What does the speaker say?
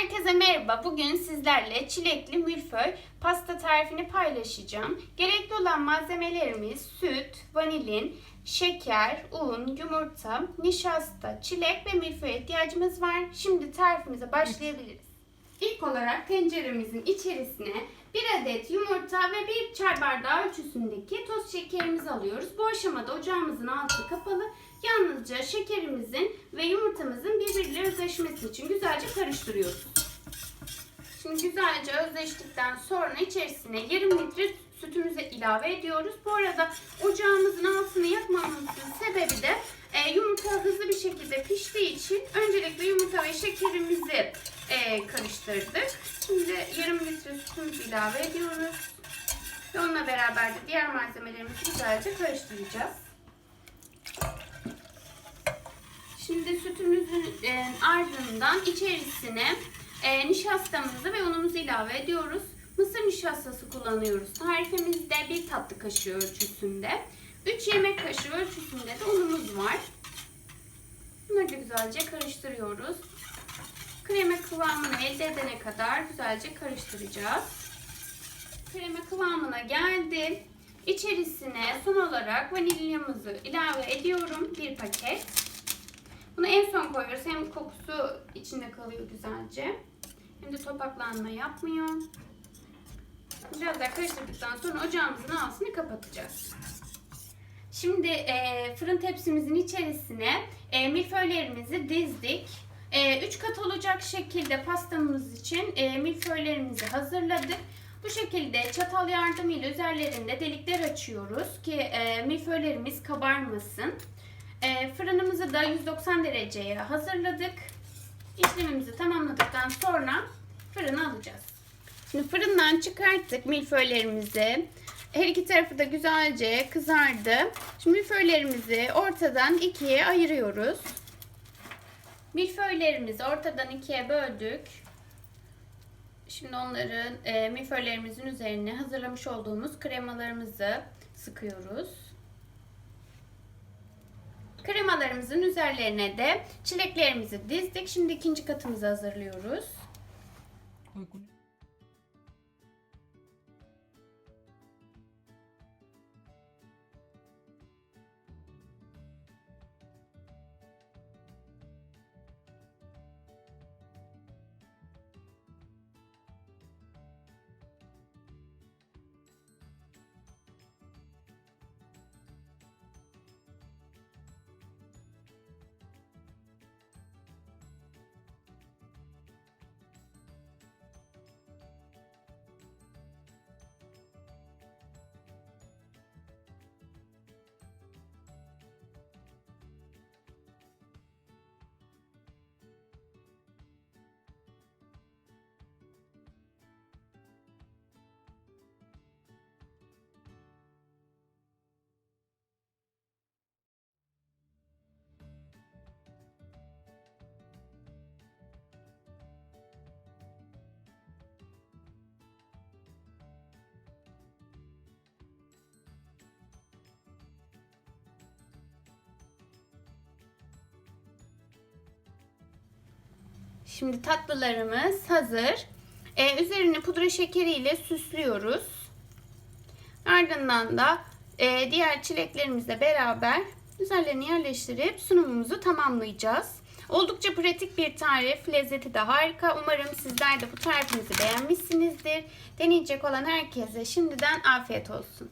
Herkese merhaba. Bugün sizlerle çilekli milföy pasta tarifini paylaşacağım. Gerekli olan malzemelerimiz süt, vanilin, şeker, un, yumurta, nişasta, çilek ve milföye ihtiyacımız var. Şimdi tarifimize başlayabiliriz. İlk olarak tenceremizin içerisine bir adet yumurta ve bir çay bardağı ölçüsündeki toz şekerimizi alıyoruz. Bu aşamada ocağımızın altı kapalı. Yalnızca şekerimizin ve yumurtamızın birbiriyle özleşmesi için güzelce karıştırıyoruz. Şimdi güzelce özleştikten sonra içerisine yarım litre sütümüzü ilave ediyoruz. Bu arada ocağımızın altını yakmamızın sebebi de e, yumurta hızlı bir şekilde piştiği için öncelikle yumurta ve şekerimizi e, karıştırdık. Şimdi yarım litre sütümüzü ilave ediyoruz. Ve onunla beraber de diğer malzemelerimizi güzelce karıştıracağız. Şimdi sütümüzün e, ardından içerisine e, nişastamızı ve unumuzu ilave ediyoruz. Mısır nişastası kullanıyoruz. Tarifimizde bir tatlı kaşığı ölçüsünde. 3 yemek kaşığı ölçüsünde de unumuz var. Bunları da güzelce karıştırıyoruz. Krema kıvamını elde edene kadar güzelce karıştıracağız. Krema kıvamına geldi. İçerisine son olarak vanilyamızı ilave ediyorum. Bir paket. Bunu en son koyuyoruz. Hem kokusu içinde kalıyor güzelce. Hem de topaklanma yapmıyor. Biraz daha karıştırdıktan sonra ocağımızın altını kapatacağız. Şimdi e, fırın tepsimizin içerisine e, milföylerimizi dizdik. 3 kat olacak şekilde pastamız için e, milföylerimizi hazırladık. Bu şekilde çatal yardımıyla üzerlerinde delikler açıyoruz ki e, milföylerimiz kabarmasın. E, fırınımızı da 190 dereceye hazırladık. İşlemimizi tamamladıktan sonra fırına alacağız. Şimdi fırından çıkarttık milföylerimizi. Her iki tarafı da güzelce kızardı. Şimdi milföylerimizi ortadan ikiye ayırıyoruz. Milföylerimizi ortadan ikiye böldük. Şimdi onların e, milföylerimizin üzerine hazırlamış olduğumuz kremalarımızı sıkıyoruz. Kremalarımızın üzerlerine de çileklerimizi dizdik. Şimdi ikinci katımızı hazırlıyoruz. Şimdi tatlılarımız hazır. Ee, üzerini pudra şekeriyle süslüyoruz. Ardından da e, diğer çileklerimizle beraber üzerlerini yerleştirip sunumumuzu tamamlayacağız. Oldukça pratik bir tarif. Lezzeti de harika. Umarım sizler de bu tarifimizi beğenmişsinizdir. Deneyecek olan herkese şimdiden afiyet olsun.